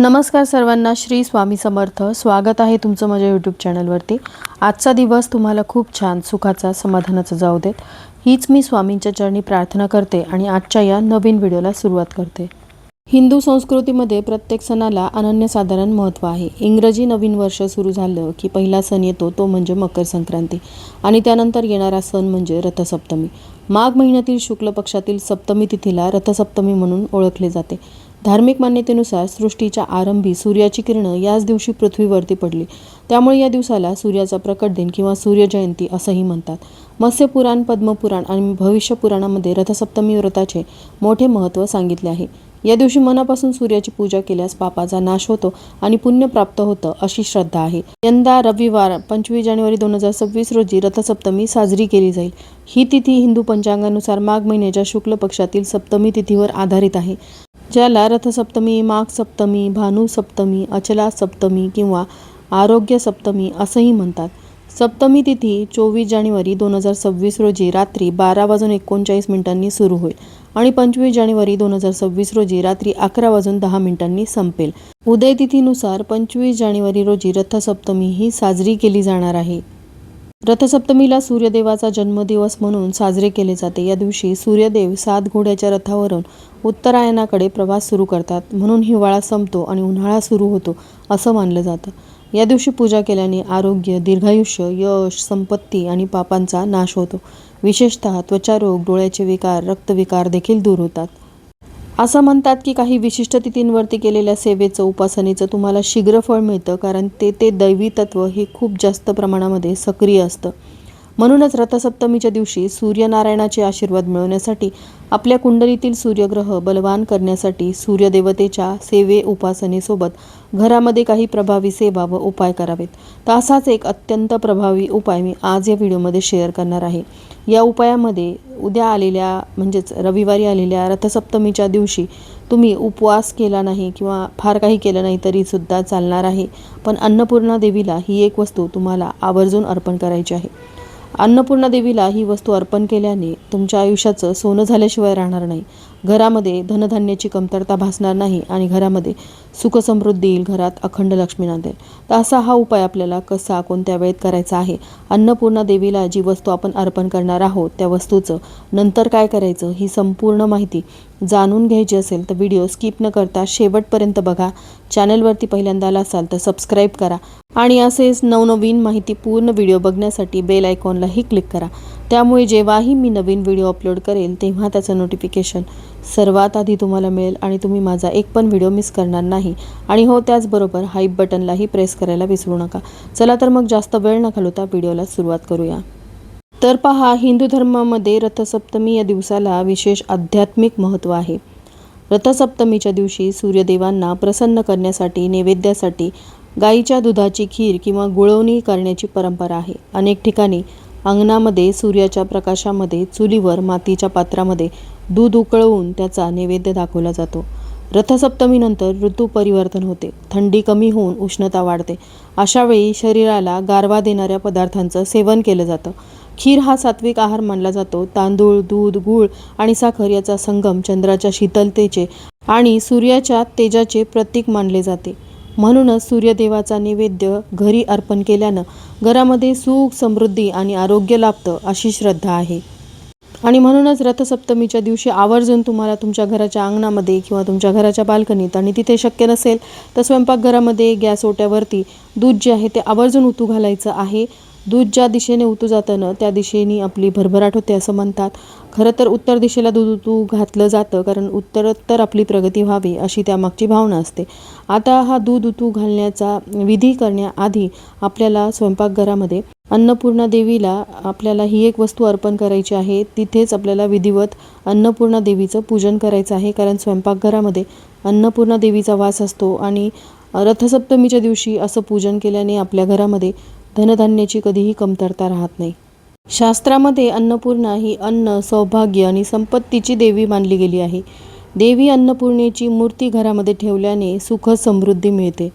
नमस्कार सर्वांना श्री स्वामी समर्थ. स्वागत आहे तुमचं माझ्या यूट्यूब चॅनलवरती आजचा दिवस तुम्हाला खूप छान सुखाचा समाधानाचा जाऊ देत. हीच मी स्वामींच्या चरणी प्रार्थना करते आणि आजच्या या नवीन व्हिडिओला सुरुवात करते. हिंदू संस्कृतीमध्ये प्रत्येक सणाला अनन्यसाधारण महत्त्व आहे. इंग्रजी नवीन वर्ष सुरू झालं की पहिला सण येतो तो म्हणजे मकर संक्रांती. आणि त्यानंतर येणारा सण म्हणजे रथसप्तमी. माघ महिन्यातील शुक्ल पक्षातील सप्तमी तिथीला रथसप्तमी म्हणून ओळखले जाते. धार्मिक मान्यतेनुसार सृष्टीच्या आरंभी सूर्याची किरणं याच दिवशी पृथ्वीवरती पडली. त्यामुळे या दिवसाला सूर्याचा प्रकट दिन किंवा सूर्यजयंती असंही म्हणतात. मत्स्यपुराण पद्मपुराण आणि भविष्यपुराणामध्ये रथसप्तमी व्रताचे मोठे महत्त्व सांगितले आहे. या दिवशी मनापासून सूर्याची पूजा केल्यास पापाचा नाश होतो आणि पुण्य प्राप्त होतं अशी श्रद्धा आहे. यंदा रविवार पंचवीस जानेवारी दोन हजार सव्वीस रोजी रथसप्तमी साजरी केली जाईल. ही तिथी हिंदू पंचांगानुसार माघ महिन्याच्या शुक्ल पक्षातील सप्तमी तिथीवर आधारित आहे. ज्याला रथसप्तमी माघ सप्तमी भानू सप्तमी अचला सप्तमी किंवा आरोग्य सप्तमी असंही म्हणतात. सप्तमी तिथी चोवीस जानेवारी दोन हजार सव्वीस रोजी रात्री बारा वाजून एकोणचाळीस मिनिटांनी सुरू होईल आणि पंचवीस जानेवारी दोन हजार सव्वीस रोजी रात्री अकरा वाजून दहा मिनिटांनी संपेल. उदय तिथीनुसार पंचवीस जानेवारी रोजी रथसप्तमी ही साजरी केली जाणार आहे. रथसप्तमीला सूर्यदेवाचा जन्मदिवस म्हणून साजरे केले जाते. या दिवशी सूर्यदेव सात घोड्याच्या रथावरून उत्तरायणाकडे प्रवास सुरू करतात. म्हणून हिवाळा संपतो आणि उन्हाळा सुरू होतो असं मानलं जातं. या दिवशी पूजा केल्याने आरोग्य दीर्घायुष्य यश संपत्ती आणि पापांचा नाश होतो. विशेषतः त्वचारोग डोळ्याचे विकार रक्तविकार देखील दूर होतात. असं म्हणतात की काही विशिष्ट तिथींवरती केलेल्या सेवेचं उपासनेचं तुम्हाला शीघ्र फळ मिळतं कारण ते ते दैवी तत्व हे खूप जास्त प्रमाणामध्ये सक्रिय असतं. म्हणूनच रथसप्तमीच्या दिवशी सूर्यनारायणाचे आशीर्वाद मिळवण्यासाठी आपल्या कुंडलीतील सूर्यग्रह बलवान करण्यासाठी सूर्यदेवतेच्या सेवे उपासनेसोबत घरामध्ये काही प्रभावी सेवा व उपाय करावेत. तर असाच एक अत्यंत प्रभावी उपाय मी आज या व्हिडिओमध्ये शेअर करणार आहे. या उपायामध्ये उद्या आलेल्या म्हणजेच रविवारी आलेल्या रथसप्तमीच्या दिवशी तुम्ही उपवास केला नाही किंवा फार काही केलं नाही तरीसुद्धा चालणार आहे. पण अन्नपूर्णा देवीला ही एक वस्तू तुम्हाला आवर्जून अर्पण करायची आहे. अन्नपूर्णा देवीला ही वस्तू अर्पण केल्याने तुमच्या आयुष्याचं सोनं झाल्याशिवाय राहणार नाही. घरामध्ये धनधान्याची कमतरता भासणार नाही आणि घरामध्ये सुखसमृद्धी येईल घरात अखंड लक्ष्मी नांदेल तर असा हा उपाय आपल्याला कसा कोणत्या वेळेत करायचा आहे? अन्नपूर्णा देवीला जी वस्तू आपण अर्पण करणार आहोत त्या वस्तूचं नंतर काय करायचं ही संपूर्ण माहिती जाणून घ्यायची असेल तर व्हिडिओ स्किप न करता शेवटपर्यंत बघा. चॅनलवरती पहिल्यांदाला असाल तर सबस्क्राईब करा आणि असेच नवनवीन माहिती पूर्ण व्हिडिओ बघण्यासाठी बेल आयकॉनलाही क्लिक करा. त्यामुळे जेव्हाही मी नवीन व्हिडिओ अपलोड करेल तेव्हा त्याचं नोटिफिकेशन सर्वात आधी तुम्हाला मिळेल आणि तुम्ही माझा एक पण व्हिडिओ मिस करणार नाही. आणि हो त्याचबरोबर हाईप बटनलाही प्रेस करायला विसरू नका. चला तर मग जास्त वेळ न घालवता व्हिडिओला सुरुवात करूया. तर पहा हिंदू धर्मामध्ये रथसप्तमी या दिवसाला विशेष आध्यात्मिक महत्त्व आहे. रथसप्तमीच्या दिवशी सूर्यदेवांना प्रसन्न करण्यासाठी नैवेद्यासाठी गाईच्या दुधाची खीर किंवा गुळवणी करण्याची परंपरा आहे. अनेक ठिकाणी अंगणामध्ये सूर्याच्या प्रकाशामध्ये चुलीवर मातीच्या पात्रामध्ये दूध उकळवून त्याचा नैवेद्य दाखवला जातो. रथसप्तमीनंतर ऋतू परिवर्तन होते. थंडी कमी होऊन उष्णता वाढते. अशावेळी शरीराला गारवा देणाऱ्या पदार्थांचं सेवन केलं जातं. खीर हा सात्विक आहार मानला जातो. तांदूळ दूध गूळ आणि साखर याचा संगम चंद्राच्या शीतलतेचे आणि सूर्याच्या तेजाचे प्रतीक मानले जाते. म्हणूनच सूर्यदेवाचा नैवेद्य घरी अर्पण केल्यानं घरामध्ये सुख समृद्धी आणि आरोग्य लाभतं अशी श्रद्धा आहे. आणि म्हणूनच रथसप्तमीच्या दिवशी आवर्जून तुम्हाला तुमच्या घराच्या अंगणामध्ये किंवा तुमच्या घराच्या बाल्कनीत आणि तिथे शक्य नसेल तर स्वयंपाकघरामध्ये गॅस ओट्यावरती दूध जे आहे ते आवर्जून उतू घालायचं आहे. दूध ज्या दिशेने उतू जातं ना त्या दिशेने आपली भरभराट होते असं म्हणतात. खरं तर उत्तर दिशेला दूध उतू घातलं जातं कारण उत्तरोत्तर आपली प्रगती व्हावी अशी त्यामागची भावना असते. आता हा दूध उतू घालण्याचा विधी करण्याआधी आपल्याला स्वयंपाकघरामध्ये अन्नपूर्णा देवीला आपल्याला ही एक वस्तू अर्पण करायची आहे. तिथेच आपल्याला विधिवत अन्नपूर्णा देवीचं पूजन करायचं आहे कारण स्वयंपाकघरामध्ये अन्नपूर्णा देवीचा वास असतो आणि रथसप्तमीच्या दिवशी असं पूजन केल्याने आपल्या घरामध्ये धनधान्याची कधीही कमतरता राहत नाही. शास्त्रामध्ये अन्नपूर्णा ही अन्न सौभाग्य आणि संपत्तीची देवी मानली गेली आहे. देवी अन्नपूर्णेची मूर्ती घरामध्ये ठेवल्याने सुख समृद्धी मिळते.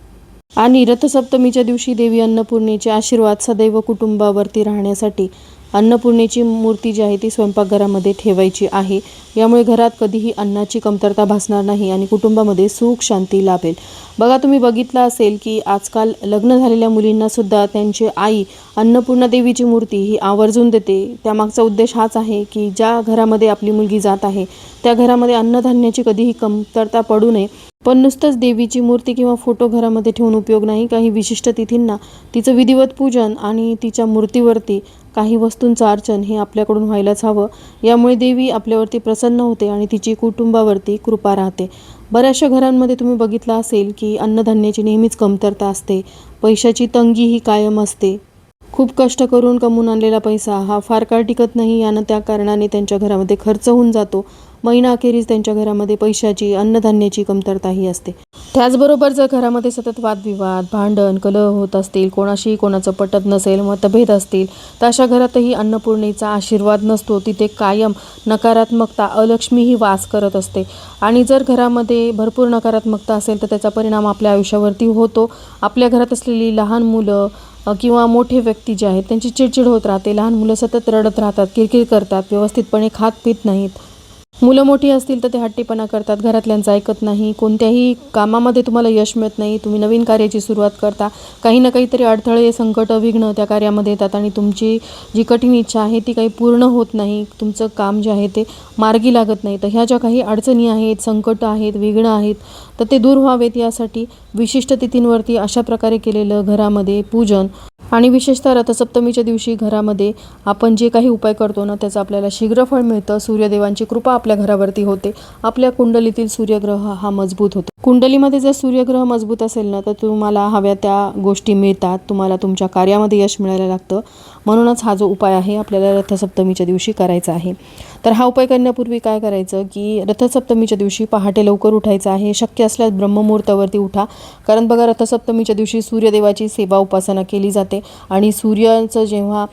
आणि रथसप्तमीच्या दिवशी देवी अन्नपूर्णेचे आशीर्वाद सदैव कुटुंबावरती राहण्यासाठी अन्नपूर्णेची मूर्ती जी आहे ती स्वयंपाकघरामध्ये ठेवायची आहे. यामुळे घरात कधीही अन्नाची कमतरता भासणार नाही आणि कुटुंबामध्ये सुख शांती लाभेल. बघा तुम्ही बघितलं असेल की आजकाल लग्न झालेल्या मुलींना सुद्धा त्यांची आई अन्नपूर्णा देवीची मूर्ती ही आवर्जून देते. त्यामागचा उद्देश हाच आहे की ज्या घरामध्ये आपली मुलगी जात आहे त्या घरामध्ये अन्नधान्याची कधीही कमतरता पडू नये. पण नुसतंच देवीची मूर्ती किंवा फोटो घरामध्ये ठेवून उपयोग नाही. काही विशिष्ट तिथींना तिचं विधिवत पूजन आणि तिच्या मूर्तीवरती काही वस्तूंचं अर्चन हे आपल्याकडून व्हायलाच हवं. यामुळे देवी आपल्यावरती प्रसन्न होते आणि तिची कुटुंबावरती कृपा राहते. बऱ्याचशा घरांमध्ये तुम्ही बघितलं असेल की अन्नधान्याची नेहमीच कमतरता असते. पैशाची तंगी ही कायम असते. खूप कष्ट करून कमवून आणलेला पैसा हा फार काळ टिकत नाही. यानं त्या कारणाने त्यांच्या घरामध्ये खर्च होऊन जातो. महिनाअखेरीस त्यांच्या घरामध्ये पैशाची अन्नधान्याची कमतरताही असते. त्याचबरोबर जर घरामध्ये सतत वादविवाद भांडण कलह होत असतील कोणाशी कोणाचं पटत नसेल मतभेद असतील तर अशा घरातही अन्नपूर्णेचा आशीर्वाद नसतो. तिथे कायम नकारात्मकता अलक्ष्मी ही वास करत असते. आणि जर घरामध्ये भरपूर नकारात्मकता असेल तर त्याचा परिणाम आपल्या आयुष्यावरती होतो. आपल्या घरात असलेली लहान मुलं किंवा मोठे व्यक्ती जे आहेत त्यांची चिडचिड होत राहते. लहान मुलं सतत रडत राहतात किरकिर करतात व्यवस्थितपणे खात पित नाहीत. मुलं मोठी असतील तर ते हट्टीपणा करतात घरातल्यांचं ऐकत नाही कोणत्याही कामामध्ये तुम्हाला यश मिळत नाही तुम्ही नवीन कार्याची सुरुवात करता. काही ना काहीतरी अडथळे संकट विघ्न त्या कार्यामध्ये येतात आणि तुमची जी कठीण इच्छा आहे ती काही पूर्ण होत नाही. तुमचं काम जे आहे ते मार्गी लागत नाही. तर ह्या ज्या काही अडचणी आहेत संकट आहेत विघ्न आहेत तर ते दूर व्हावेत यासाठी विशिष्ट तिथींवरती अशा प्रकारे केलेलं घरामध्ये पूजन आणि विशेषतः रथसप्तमीच्या दिवशी घरामध्ये आपण जे काही उपाय करतो ना त्याचं आपल्याला शीघ्र फळ मिळतं. सूर्यदेवांची कृपा आपल्या घरावरती होते. आपल्या कुंडलीतील सूर्यग्रह हा मजबूत होतो. कुंडलीमध्ये जर सूर्यग्रह मजबूत असेल ना तर तुम्हाला हव्या त्या गोष्टी मिळतात. तुम्हाला तुमच्या कार्यामध्ये यश मिळायला लागतं. म्हणूनच हा जो उपाय आहे आपल्याला रथसप्तमीच्या दिवशी करायचा आहे. तर हा उपाय करण्यापूर्वी काय करायचं की रथसप्तमीच्या दिवशी पहाटे लवकर उठायचं आहे. शक्य असल्यास ब्रह्ममुहूर्तावरती उठा. कारण बघा रथसप्तमीच्या दिवशी सूर्यदेवाची सेवा उपासना केली जाते आणि सूर्याचं जेव्हा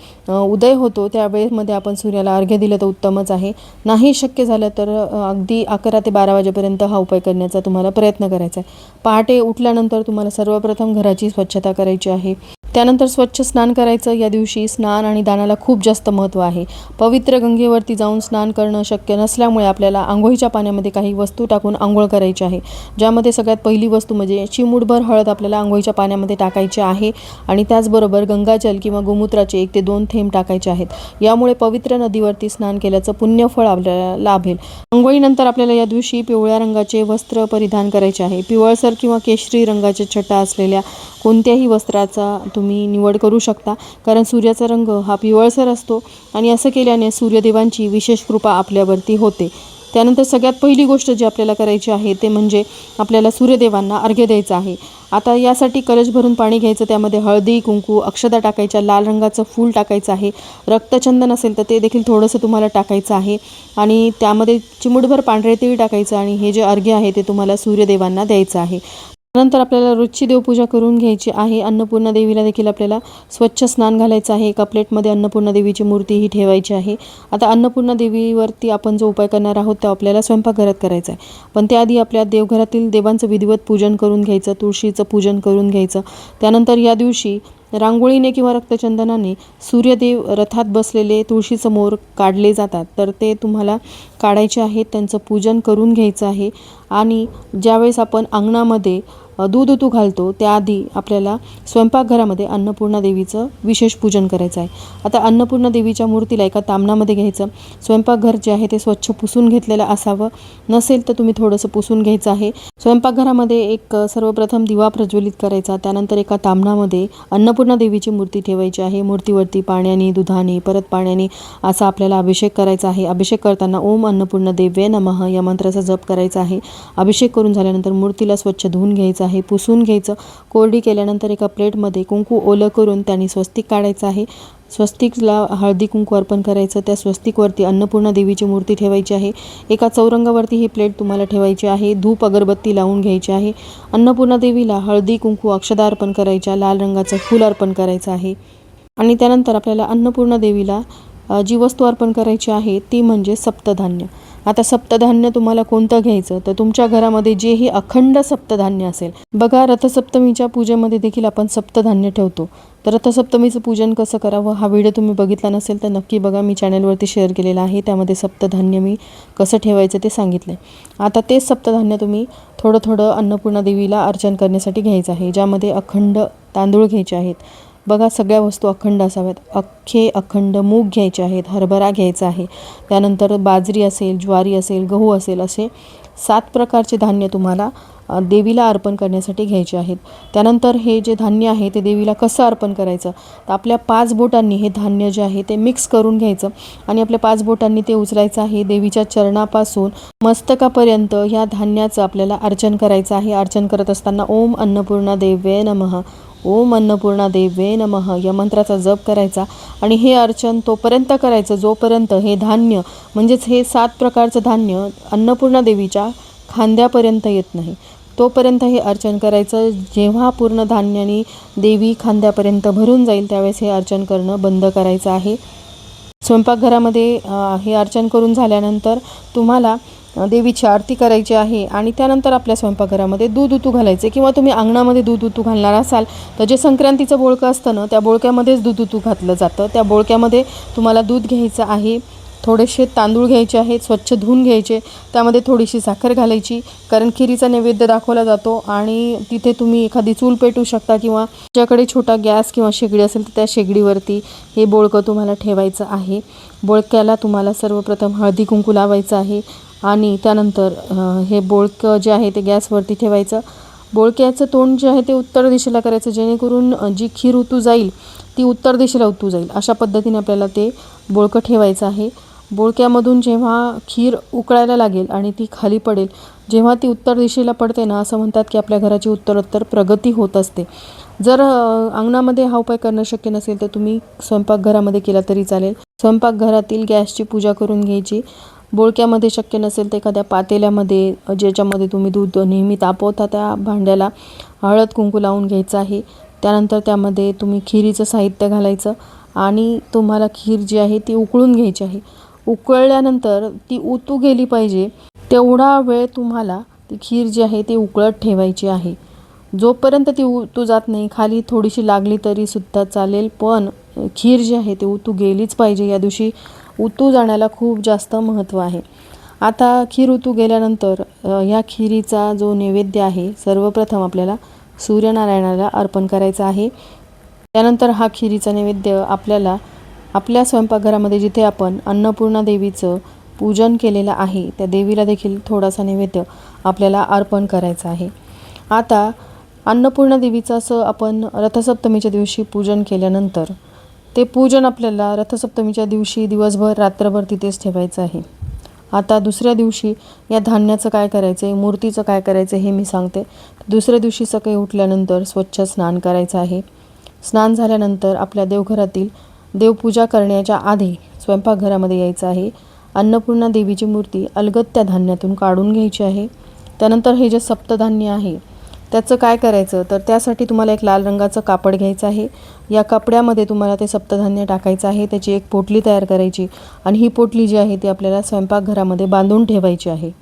उदय होतो त्यावेळेमध्ये आपण सूर्याला अर्घ्य दिलं तर उत्तमच आहे. नाही शक्य झालं तर अगदी अकरा ते बारा वाजेपर्यंत हा उपाय करण्याचा तुम्हाला प्रयत्न करायचा आहे. पहाटे उठल्यानंतर तुम्हाला सर्वप्रथम घराची स्वच्छता करायची आहे. त्यानंतर स्वच्छ स्नान करायचं. या दिवशी स्नान आणि दानाला खूप जास्त महत्त्व आहे. पवित्र गंगेवरती जाऊन स्नान करणं शक्य नसल्यामुळे आपल्याला आंघोळीच्या पाण्यामध्ये काही वस्तू टाकून आंघोळ करायची आहे. ज्यामध्ये सगळ्यात पहिली वस्तू म्हणजे चिमूटभर हळद आपल्याला आंघोळीच्या पाण्यामध्ये टाकायची आहे आणि त्याचबरोबर गंगाजल किंवा गोमूत्राचे एक ते दोन थेंब टाकायचे आहेत. यामुळे पवित्र नदीवरती स्नान केल्याचं पुण्यफळ आपल्याला लाभेल. आंघोळीनंतर आपल्याला या दिवशी पिवळ्या रंगाचे वस्त्र परिधान करायचे आहे. पिवळसर किंवा केशरी रंगाचे छटा असलेल्या कोणत्याही वस्त्राचा तुम्ही निवड करू शकता. कारण सूर्याचा रंग हा पिवळसर असतो आणि असं केल्याने सूर्यदेवांची विशेष कृपा आपल्यावरती होते. त्यानंतर सगळ्यात पहिली गोष्ट जी आपल्याला करायची आहे ते म्हणजे आपल्याला सूर्यदेवांना अर्घ्य द्यायचं आहे. आता यासाठी कलश भरून पाणी घ्यायचं त्यामध्ये हळदी कुंकू अक्षदा टाकायच्या लाल रंगाचं फूल टाकायचं आहे. रक्तचंदन असेल तर ते देखील थोडंसं तुम्हाला टाकायचं आहे. आणि त्यामध्ये चिमुटभर पांढरे तेल टाकायचं आणि हे जे अर्घ्य आहे ते तुम्हाला सूर्यदेवांना द्यायचं आहे. नंतर आपल्याला रोजची देवपूजा करून घ्यायची आहे. अन्नपूर्णा देवीला देखील आपल्याला स्वच्छ स्नान घालायचं आहे. एका प्लेटमध्ये अन्नपूर्णा देवीची मूर्ती ही ठेवायची आहे. आता अन्नपूर्णा देवीवरती आपण जो उपाय करणार आहोत तो आपल्याला स्वयंपाकघरात करायचा आहे. पण त्याआधी आपल्या देवघरातील देवांचं विधिवत पूजन करून घ्यायचं तुळशीचं पूजन करून घ्यायचं. त्यानंतर या दिवशी रांगोळीने किंवा रक्तचंदनाने सूर्यदेव रथात बसलेले तुळशीसमोर काढले जातात. तर ते तुम्हाला काढायचे आहेत. त्यांचं पूजन करून घ्यायचं आहे. आणि ज्यावेळेस आपण अंगणामध्ये दूध उतू घालतो त्याआधी आपल्याला स्वयंपाकघरामध्ये अन्नपूर्णा देवीचं विशेष पूजन करायचं आहे. आता अन्नपूर्णा देवीच्या मूर्तीला एका तामणामध्ये घ्यायचं. स्वयंपाकघर जे आहे ते स्वच्छ पुसून घेतलेलं असावं. नसेल तर तुम्ही थोडंसं पुसून घ्यायचं आहे. स्वयंपाकघरामध्ये एक सर्वप्रथम दिवा प्रज्वलित करायचा. त्यानंतर एका तामणामध्ये अन्नपूर्णा देवीची मूर्ती ठेवायची आहे. मूर्तीवरती पाण्याने दुधाने परत पाण्याने असा आपल्याला अभिषेक करायचा आहे. अभिषेक करताना ओम अन्नपूर्णा देव्ये नमः या मंत्राचा जप करायचा आहे. अभिषेक करून झाल्यानंतर मूर्तीला स्वच्छ धुवून घ्यायचं आहे पुसून घ्यायचं. कोरडी केल्यानंतर एका प्लेटमध्ये कुंकू ओलं करून त्यांनी स्वस्तिक काढायचं आहे. स्वस्तिकला हळदी कुंकू अर्पण करायचं. त्या स्वस्तिकवरती अन्नपूर्णा देवीची मूर्ती ठेवायची आहे. एका चौरंगावरती ही प्लेट तुम्हाला ठेवायची आहे. धूप अगरबत्ती लावून घ्यायची आहे. अन्नपूर्णा देवीला हळदी कुंकू अक्षदा अर्पण करायच्या. लाल रंगाचं फूल अर्पण करायचं आहे. आणि त्यानंतर आपल्याला अन्नपूर्णा देवीला जी वस्तू अर्पण करायची आहे ती म्हणजे सप्तधान्य. आता सप्तधान्य तुम्हाला कोणतं घ्यायचं? तर तुमच्या घरामध्ये जेही अखंड सप्तधान्य असेल बघा रथसप्तमीच्या पूजेमध्ये देखील आपण सप्तधान्य ठेवतो. तर रथसप्तमीचं पूजन कसं करावं? हा व्हिडिओ तुम्ही बघितला नसेल तर नक्की बघा. मी चॅनलवरती शेअर केलेला आहे त्यामध्ये सप्तधान्य मी कसं ठेवायचं ते सांगितलं आहे आता तेच सप्तधान्य तुम्ही थोडं थोडं अन्नपूर्णा देवीला अर्चन करण्यासाठी घ्यायचं आहे ज्यामध्ये अखंड तांदूळ घ्यायचे आहेत. बघा सगळ्या वस्तू अखंड असाव्यात. अख्खे अखंड मूग घ्यायचे आहेत हरभरा घ्यायचा आहे. त्यानंतर बाजरी असेल ज्वारी असेल गहू असेल असे सात प्रकारचे धान्य तुम्हाला देवीला अर्पण करण्यासाठी घ्यायचे आहेत. त्यानंतर हे जे धान्य आहे ते देवीला कसं अर्पण करायचं? तर आपल्या पाच बोटांनी हे धान्य जे आहे ते मिक्स करून घ्यायचं आणि आपल्या पाच बोटांनी ते उचलायचं आहे देवीच्या चरणापासून मस्तकापर्यंत ह्या धान्याचं आपल्याला अर्चन करायचं आहे. अर्चन करत असताना ओम अन्नपूर्णा देवे नमः. ओम अन्नपूर्णा देवे नमः. या मंत्राचा जप करायचा आणि हे अर्चन तोपर्यंत करायचं जोपर्यंत हे धान्य म्हणजेच हे सात प्रकारचं धान्य अन्नपूर्णा देवीच्या खांद्यापर्यंत येत नाही तोपर्यंत हे अर्चन करायचं. जेव्हा पूर्ण धान्याने देवी खांद्यापर्यंत भरून जाईल त्यावेळेस हे अर्चन करणं बंद करायचं आहे. स्वयंपाकघरामध्ये हे अर्चन करून झाल्यानंतर तुम्हाला देवीची आरती करायची आहे आणि त्यानंतर आपल्या स्वयंपाकघरामध्ये दूध उतू घालायचे. किंवा तुम्ही अंगणामध्ये दूध उतू घालणार असाल तर जे संक्रांतीचं बोळकं असतं ना त्या बोळक्यामध्येच दूध उतू घातलं जातं. त्या बोळक्यामध्ये तुम्हाला दूध घ्यायचं आहे थोडेसे तांदूळ घ्यायचे आहेत स्वच्छ धुवून घ्यायचे त्यामध्ये थोडीशी साखर घालायची कारण खिरीचा नैवेद्य दाखवला जातो आणि तिथे तुम्ही एखादी चूल पेटू शकता किंवा तुमच्याकडे छोटा गॅस किंवा शेगडी असेल तर त्या शेगडीवरती हे बोळकं तुम्हाला ठेवायचं आहे. बोळक्याला तुम्हाला सर्वप्रथम हळदी कुंकू लावायचं आहे. आणि त्यानंतर हे बोळकं जे आहे ते गॅसवरती ठेवायचं. बोळक्याचं तोंड जे आहे ते उत्तर दिशेला करायचं जेणेकरून जी खीर उतू जाईल ती उत्तर दिशेला उतू जाईल. अशा पद्धतीने आपल्याला ते बोळकं ठेवायचं आहे. बोळक्यामधून जेव्हा खीर उकळायला लागेल आणि ती खाली पडेल जेव्हा ती उत्तर दिशेला पडते ना असं म्हणतात की आपल्या घराची उत्तरोत्तर प्रगती होत असते. जर अंगणामध्ये हा उपाय करणं शक्य नसेल तर तुम्ही स्वयंपाकघरामध्ये केला तरी चालेल. स्वयंपाकघरातील गॅसची पूजा करून घ्यायची. बोळक्यामध्ये शक्य नसेल तर एखाद्या पातेल्यामध्ये ज्याच्यामध्ये तुम्ही दूध नेहमी तापवता त्या भांड्याला हळद कुंकू लावून घ्यायचं आहे. त्यानंतर त्यामध्ये तुम्ही खिरीचं साहित्य घालायचं आणि तुम्हाला खीर जी आहे ती उकळून घ्यायची आहे. उकळल्यानंतर ती उतू गेली पाहिजे तेवढा वेळ तुम्हाला ती खीर जी आहे ती उकळत ठेवायची आहे. जोपर्यंत ती उतू जात नाही खाली थोडीशी लागली तरी सुद्धा चालेल पण खीर जी आहे ती उतू गेलीच पाहिजे. या दिवशी उतू जाण्याला खूप जास्त महत्त्व आहे. आता खीर ऋतू गेल्यानंतर ह्या खिरीचा जो नैवेद्य आहे सर्वप्रथम आपल्याला सूर्यनारायणाला अर्पण करायचा आहे. त्यानंतर हा खिरीचा नैवेद्य आपल्याला आपल्या स्वयंपाकघरामध्ये जिथे आपण अन्नपूर्णा देवीचं पूजन केलेलं आहे त्या देवीला देखील थोडासा नैवेद्य आपल्याला अर्पण करायचा आहे. आता अन्नपूर्णा देवीचं असं आपण रथसप्तमीच्या दिवशी पूजन केल्यानंतर ते पूजन आपल्याला रथसप्तमीच्या दिवशी दिवसभर रात्रभर तिथेच ठेवायचं आहे. आता दुसऱ्या दिवशी या धान्याचं काय करायचं आहे मूर्तीचं काय करायचं हे मी सांगते. दुसऱ्या दिवशी सकाळी उठल्यानंतर स्वच्छ स्नान करायचं आहे. स्नान झाल्यानंतर आपल्या देवघरातील देवपूजा करण्याच्या आधी स्वयंपाकघरामध्ये यायचं आहे. अन्नपूर्णा देवीची मूर्ती अलगत्या धान्यातून काढून घ्यायची आहे. त्यानंतर हे जे सप्तधान्य आहे त्याचं काय करायचं? तर त्यासाठी तुम्हाला एक लाल रंगाचं कापड घ्यायचं आहे. या कपड्यामध्ये तुम्हाला ते सप्तधान्य टाकायचं आहे. त्याची एक पोटली तयार करायची. आणि ही पोटली जी आहे ती आपल्याला स्वयंपाकघरामध्ये बांधून ठेवायची आहे.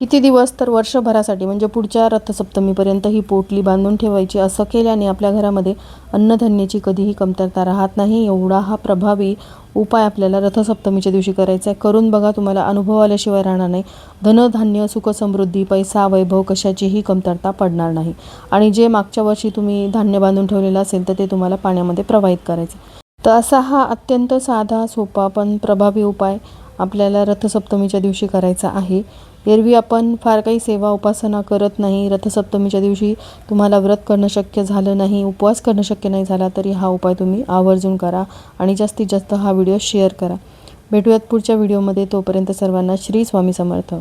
किती दिवस तर वर्षभरासाठी म्हणजे पुढच्या रथसप्तमीपर्यंत ही पोटली बांधून ठेवायची असं केल्याने आपल्या घरामध्ये अन्नधान्याची कधीही कमतरता राहत नाही. एवढा हा प्रभावी उपाय आपल्याला रथसप्तमीच्या दिवशी करायचा आहे. करून बघा तुम्हाला अनुभव आल्याशिवाय राहणार नाही. धनधान्य सुखसमृद्धी पैसा वैभव कशाचीही कमतरता पडणार नाही. आणि जे मागच्या वर्षी तुम्ही धान्य बांधून ठेवलेलं असेल तर ते तुम्हाला पाण्यामध्ये प्रवाहित करायचं तर असा हा अत्यंत साधा सोपा पण प्रभावी उपाय आपल्याला रथसप्तमीच्या दिवशी करायचा आहे. एरवी आपण फार काही सेवा उपासना करत नाही. रथसप्तमीच्या दिवशी तुम्हाला व्रत करणं शक्य झालं नाही उपवास करणं शक्य नाही झाला तरी हा उपाय तुम्ही आवर्जून करा आणि जास्तीत जास्त हा व्हिडिओ शेअर करा. भेटूयात पुढच्या व्हिडिओमध्ये. तोपर्यंत सर्वांना श्री स्वामी समर्थ.